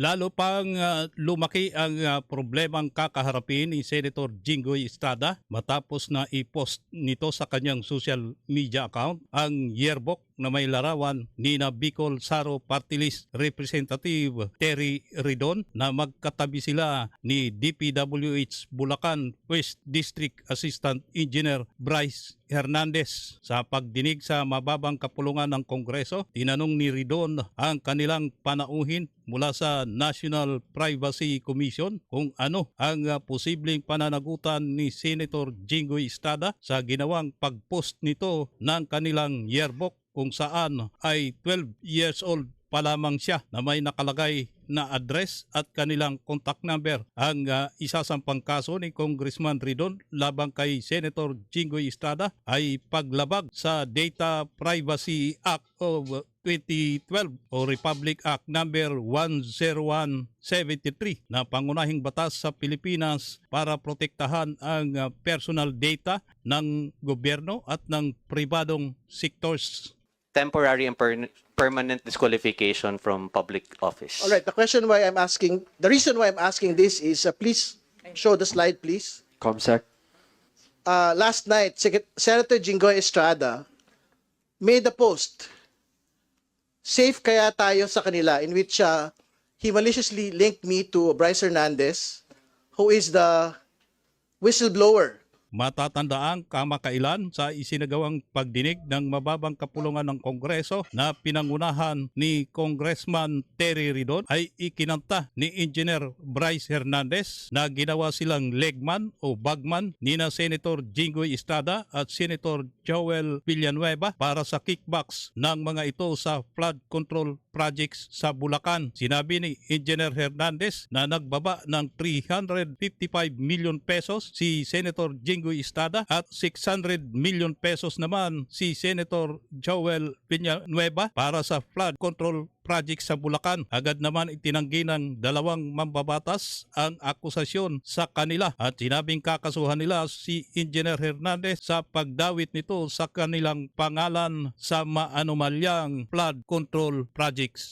Lalo pang ah, lumaki ang ah, problemang kakaharapin ni Senator Jinggoy Estrada matapos na i-post nito sa kanyang social media account ang yearbook na may larawan ni na Bicol Saro Party List Representative Terry Ridon na magkatabi sila ni DPWH Bulacan West District Assistant Engineer Bryce Hernandez. Sa pagdinig sa mababang kapulungan ng Kongreso, tinanong ni Ridon ang kanilang panauhin mula sa National Privacy Commission kung ano ang uh, posibleng pananagutan ni Senator Jinggoy Estrada sa ginawang pag-post nito ng kanilang yearbook kung saan ay 12 years old pa lamang siya na may nakalagay na address at kanilang contact number. Ang uh, isasampang kaso ni Congressman Ridon labang kay Senator Jinggoy Estrada ay paglabag sa Data Privacy Act of 2012 o Republic Act number 10173 na pangunahing batas sa Pilipinas para protektahan ang uh, personal data ng gobyerno at ng pribadong sectors. Temporary and per- permanent disqualification from public office. All right, the question why I'm asking, the reason why I'm asking this is, uh, please show the slide, please. Comsec. Uh, last night, Secret- Senator Jinggoy Estrada made a post. Safe kaya tayo sa kanila in which uh, he maliciously linked me to Bryce Hernandez, who is the whistleblower Matatandaang kamakailan sa isinagawang pagdinig ng mababang kapulungan ng Kongreso na pinangunahan ni Congressman Terry Ridon ay ikinanta ni Engineer Bryce Hernandez na ginawa silang legman o bagman ni na Senator Jinggoy Estrada at Senator Joel Villanueva para sa kickbacks ng mga ito sa flood control projects sa Bulacan. Sinabi ni Engineer Hernandez na nagbaba ng 355 million pesos si Senator Jinggoy Estrada at 600 million pesos naman si Senator Joel Villanueva para sa flood control project sa Bulacan. Agad naman itinanggi ng dalawang mambabatas ang akusasyon sa kanila at sinabing kakasuhan nila si Engineer Hernandez sa pagdawit nito sa kanilang pangalan sa maanomalyang flood control projects.